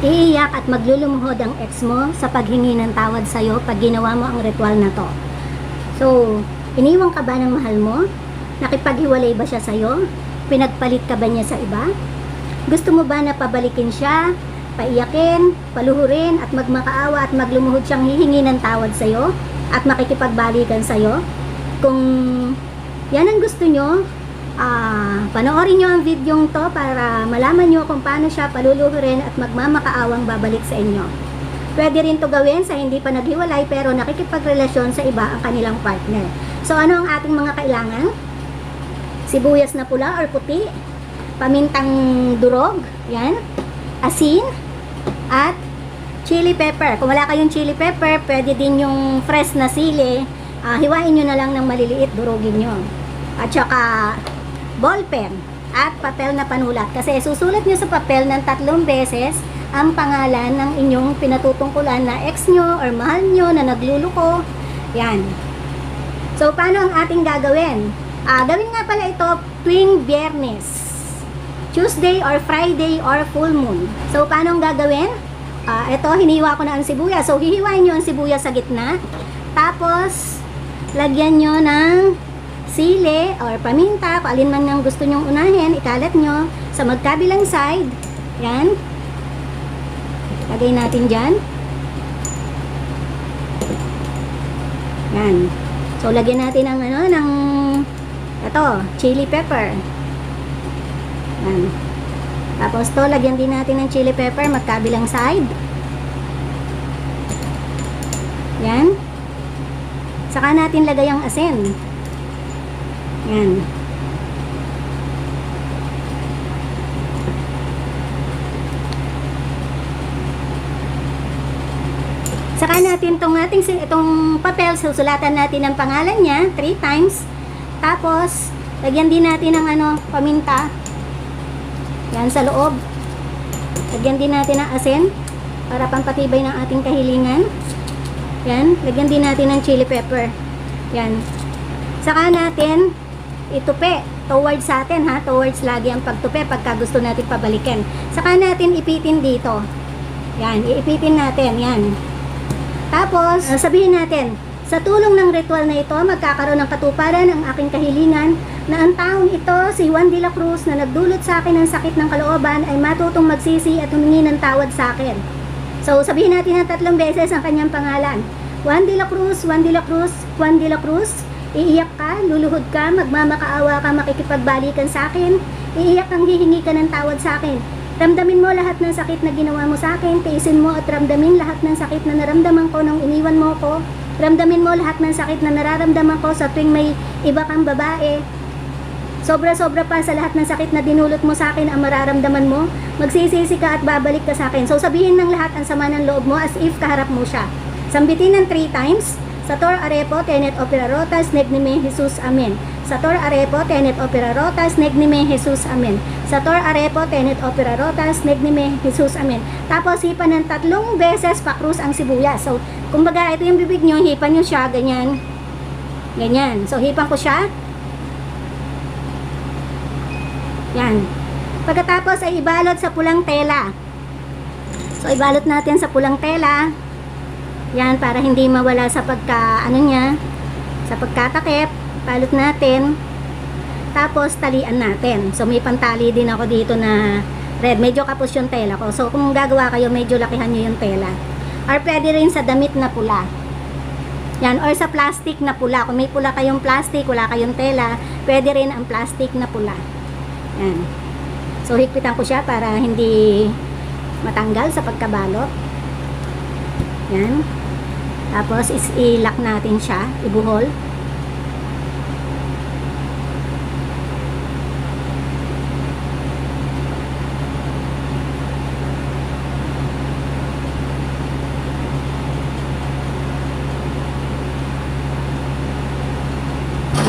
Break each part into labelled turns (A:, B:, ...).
A: Iiyak at maglulumuhod ang ex mo sa paghingi ng tawad sa'yo pag ginawa mo ang ritual na to. So, iniwan ka ba ng mahal mo? Nakipaghiwalay ba siya sa'yo? Pinagpalit ka ba niya sa iba? Gusto mo ba na pabalikin siya, paiyakin, paluhurin, at magmakaawa at maglumuhod siyang hihingi ng tawad sa'yo? At makikipagbalikan sa'yo? Kung yan ang gusto nyo, ah panoorin nyo ang video to para malaman nyo kung paano siya paluluhurin at magmamakaawang babalik sa inyo. Pwede rin to gawin sa hindi pa naghiwalay pero nakikipagrelasyon sa iba ang kanilang partner. So ano ang ating mga kailangan? Sibuyas na pula or puti, pamintang durog, yan, asin, at chili pepper. Kung wala kayong chili pepper, pwede din yung fresh na sili, ah, hiwain nyo na lang ng maliliit, durugin nyo. At saka ball pen at papel na panulat. Kasi susulat nyo sa papel ng tatlong beses ang pangalan ng inyong pinatutungkulan na ex nyo or mahal nyo na nagluluko. Yan. So, paano ang ating gagawin? Ah, gawin nga pala ito tuwing biyernes. Tuesday or Friday or full moon. So, paano ang gagawin? Ah, ito, hiniwa ko na ang sibuyas. So, hihiwain nyo ang sibuyas sa gitna. Tapos, lagyan nyo ng sili or paminta, kung alin man ang gusto nyong unahin, ikalat nyo sa magkabilang side. Yan. Lagay natin dyan. Yan. So, lagyan natin ng ano, ng ito, chili pepper. Yan. Tapos to, lagyan din natin ng chili pepper, magkabilang side. Yan. Saka natin lagay ang asin. Yan. Saka natin tong ating itong papel, susulatan natin ang pangalan niya three times. Tapos, lagyan din natin ng ano, paminta. Yan sa loob. Lagyan din natin ng asin para pampatibay ng ating kahilingan. Yan, lagyan din natin ng chili pepper. Yan. Saka natin itupi towards sa atin ha, towards lagi ang pagtupi pagka gusto natin pabalikin. Saka natin ipitin dito. Yan, iipitin natin, yan. Tapos, sabihin natin, sa tulong ng ritual na ito, magkakaroon ng katuparan ang aking kahilingan na ang taong ito, si Juan de la Cruz, na nagdulot sa akin ng sakit ng kalooban, ay matutong magsisi at humingi ng tawad sa akin. So, sabihin natin ng tatlong beses ang kanyang pangalan. Juan de la Cruz, Juan de la Cruz, Juan de la Cruz, iiyak ka, luluhod ka, magmamakaawa ka, makikipagbalikan sa akin, iiyak kang hihingi ka ng tawad sa akin. Ramdamin mo lahat ng sakit na ginawa mo sa akin, tiisin mo at ramdamin lahat ng sakit na naramdaman ko nung iniwan mo ko. Ramdamin mo lahat ng sakit na nararamdaman ko sa tuwing may iba kang babae. Sobra-sobra pa sa lahat ng sakit na dinulot mo sa akin ang mararamdaman mo. Magsisisi ka at babalik ka sa akin. So sabihin ng lahat ang sama ng loob mo as if kaharap mo siya. Sambitin ng three times. Sator arepo tenet opera rotas negnime Jesus amen. Sator arepo tenet opera rotas negnime Jesus amen. Sator arepo tenet opera rotas negnime Jesus amen. Tapos hipan ng tatlong beses pakrus ang sibuyas. So kumbaga ito yung bibig nyo, hipan nyo siya ganyan. Ganyan. So hipan ko siya. Yan. Pagkatapos ay ibalot sa pulang tela. So ibalot natin sa pulang tela. Yan para hindi mawala sa pagka ano niya, sa pagkatakip. Balot natin. Tapos talian natin. So may pantali din ako dito na red. Medyo kapos yung tela ko. So kung gagawa kayo, medyo lakihan nyo yung tela. Or pwede rin sa damit na pula. Yan, or sa plastic na pula. Kung may pula kayong plastic, wala kayong tela, pwede rin ang plastic na pula. Yan. So, higpitan ko siya para hindi matanggal sa pagkabalot. Yan. Tapos, is natin siya, ibuhol.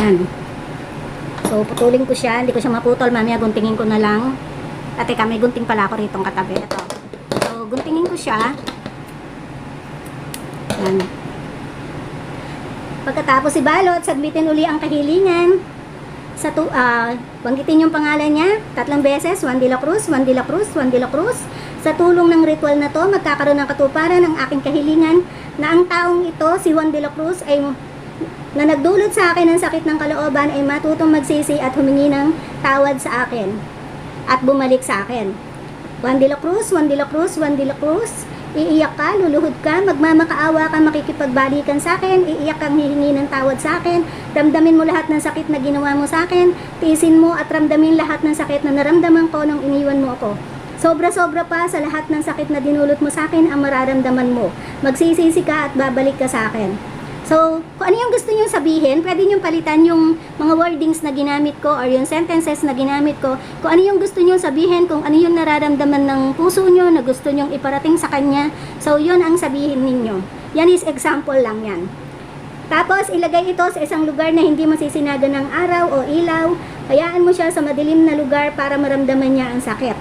A: Yan. So, putulin ko siya. Hindi ko siya maputol. Mamaya, guntingin ko na lang. At teka, may gunting pala ako rito katabi. Ito. So, guntingin ko siya. Yan. Pagkatapos ibalot, sagbitin uli ang kahilingan. Sa tu ah, banggitin yung pangalan niya, tatlong beses, Juan de la Cruz, Juan de la Cruz, Juan de la Cruz. Sa tulong ng ritual na to, magkakaroon ng katuparan ng aking kahilingan na ang taong ito, si Juan de la Cruz, ay na nagdulot sa akin ng sakit ng kalooban ay matutong magsisi at humingi ng tawad sa akin at bumalik sa akin. Juan de la Cruz, Juan de la Cruz, Juan de la Cruz, iiyak ka, luluhod ka, magmamakaawa ka, makikipagbalikan sa akin, iiyak kang hihingi ng tawad sa akin, ramdamin mo lahat ng sakit na ginawa mo sa akin, tiisin mo at ramdamin lahat ng sakit na naramdaman ko nung iniwan mo ako. Sobra-sobra pa sa lahat ng sakit na dinulot mo sa akin ang mararamdaman mo. Magsisisi ka at babalik ka sa akin. So, kung ano yung gusto nyo sabihin, pwede nyo palitan yung mga wordings na ginamit ko or yung sentences na ginamit ko. Kung ano yung gusto nyo sabihin, kung ano yung nararamdaman ng puso nyo na gusto nyo iparating sa kanya. So, yun ang sabihin ninyo. Yan is example lang yan. Tapos, ilagay ito sa isang lugar na hindi masisinaga ng araw o ilaw. Hayaan mo siya sa madilim na lugar para maramdaman niya ang sakit.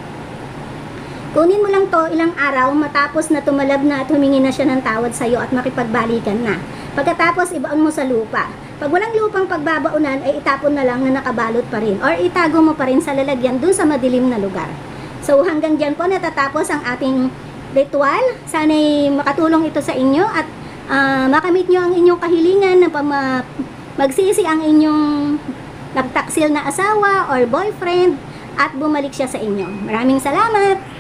A: Kunin mo lang to ilang araw matapos na tumalab na at humingi na siya ng tawad sa'yo at makipagbalikan na. Pagkatapos, ibaon mo sa lupa. Pag walang lupang pagbabaunan, ay itapon na lang na nakabalot pa rin. Or itago mo pa rin sa lalagyan dun sa madilim na lugar. So hanggang dyan po natatapos ang ating ritual. Sana'y makatulong ito sa inyo at ah, makamit nyo ang inyong kahilingan na pama, magsisi ang inyong nagtaksil na asawa or boyfriend at bumalik siya sa inyo. Maraming salamat!